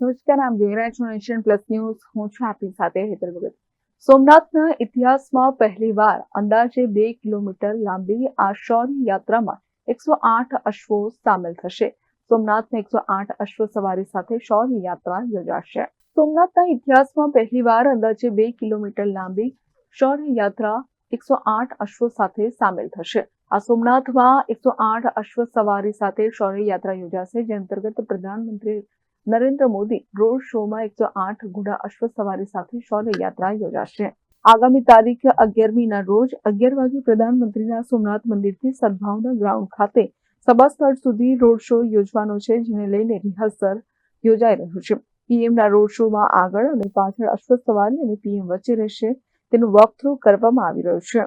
નમસ્કાર, આમ જોઈ રહ્યા છો નેશન પ્લસ ન્યૂઝ. હું છું આપની સાથે હેતર ભગત. સોમનાથના ઇતિહાસમાં પહેલીવાર અંદાજે બે કિલોમીટર લાંબી આ શૌર્ય યાત્રામાં એકસો આઠ અશ્વો સામેલ થશે. સોમનાથમાં એકસો આઠ અશ્વ સવારી સાથે શૌર્ય યાત્રા યોજાશે. સોમનાથના ઇતિહાસમાં પહેલીવાર અંદાજે બે કિલોમીટર લાંબી શૌર્ય યાત્રા એકસો આઠ અશ્વો સાથે સામેલ થશે. આ સોમનાથમાં એકસો આઠ અશ્વ સવારી સાથે શૌર્ય યાત્રા યોજાશે, જે અંતર્ગત પ્રધાનમંત્રી નરેન્દ્ર મોદી રોડ શોમાં એકસો આઠ ઘોડા અશ્વ સવારી સાથે શૌર્ય યાત્રા યોજાશે. આગામી તારીખ અગિયારમીના રોજ અગિયાર વાગે પ્રધાનમંત્રીના સોમનાથ મંદિરથી સદભાવના ગ્રાઉન્ડ ખાતે સભા સ્થળ સુધી રોડ શો યોજવાનો છે, જેને લઈને રિહર્સલ યોજાઈ રહ્યું છે. પીએમના રોડ શોમાં આગળ અને પાછળ અશ્વ સવારી અને પીએમ વચ્ચે રહેશે તેનું વોક થ્રુ કરવામાં આવી રહ્યું છે.